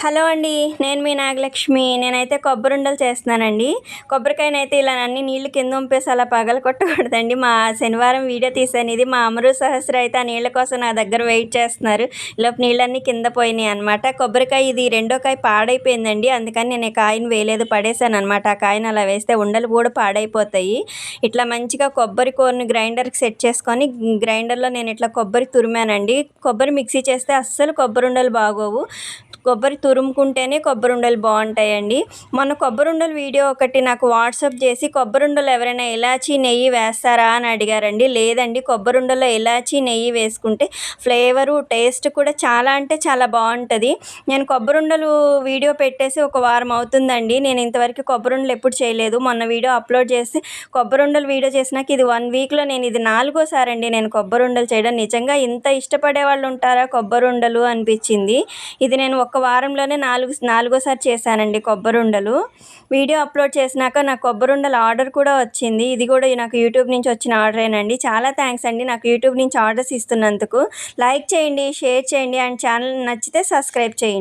Hello అండి నేను మీ నాగలక్ష్మి. నేనైతే కొబ్బరి ఉండలు చేస్తున్నానండి. కొబ్బరికాయనైతే ఇలా అన్ని నీళ్ళు కింద ఉంపేసి అలా పగల కొట్టకూడదండి. మా శనివారం వీడియో తీసాను ఇది మా అమరు సహస్ర అయితే ఆ నీళ్ళ కోసం నా దగ్గర వెయిట్ చేస్తున్నారు. ఇలా నీళ్ళన్నీ కింద పోయినాయి అనమాట కొబ్బరికాయ ఇది రెండో కాయ పాడైపోయిందండి. అందుకని నేను కాయను వేయలేదు పడేసాను అనమాట ఆ కాయను అలా వేస్తే ఉండలు కూడా పాడైపోతాయి. ఇట్లా మంచిగా కొబ్బరి కోరిని గ్రైండర్కి సెట్ చేసుకొని గ్రైండర్లో నేను ఇట్లా కొబ్బరి తురిమానండి. కొబ్బరి మిక్సీ చేస్తే అస్సలు కొబ్బరి ఉండలు బాగోవు. కొబ్బరి తురుముకుంటేనే కొబ్బరి ఉండలు బాగుంటాయండి. మొన్న కొబ్బరి ఉండలు వీడియో ఒకటి నాకు వాట్సాప్ చేసి కొబ్బరి ఉండలు ఎవరైనా ఇలాచీ నెయ్యి వేస్తారా? అని అడిగారండి. లేదండి కొబ్బరి ఉండలో ఇలాచీ నెయ్యి వేసుకుంటే ఫ్లేవరు టేస్ట్ కూడా చాలా అంటే చాలా బాగుంటుంది. నేను కొబ్బరి ఉండలు వీడియో పెట్టేసి ఒక వారం అవుతుందండి. నేను ఇంతవరకు కొబ్బరి ఉండలు ఎప్పుడు చేయలేదు. మొన్న వీడియో అప్లోడ్ చేసి కొబ్బరి ఉండలు వీడియో చేసినాక ఇది వన్ వీక్లో నేను ఇది నాలుగోసారి అండి నేను కొబ్బరి ఉండలు చేయడం. నిజంగా ఇంత ఇష్టపడే వాళ్ళు ఉంటారా కొబ్బరి ఉండలు అనిపించింది. ఇది నేను ఒక వారంలోనే నాలుగు నాలుగోసారి చేశానండి కొబ్బరి ఉండలు వీడియో అప్లోడ్ చేసినాక నాకు కొబ్బరి ఉండలు ఆర్డర్ కూడా వచ్చింది. ఇది కూడా నాకు యూట్యూబ్ నుంచి వచ్చిన ఆర్డరేనండి. చాలా థ్యాంక్స్ అండి నాకు యూట్యూబ్ నుంచి ఆర్డర్స్ ఇస్తున్నందుకు. లైక్ చేయండి షేర్ చేయండి అండ్ ఛానల్ నచ్చితే సబ్స్క్రైబ్ చేయండి.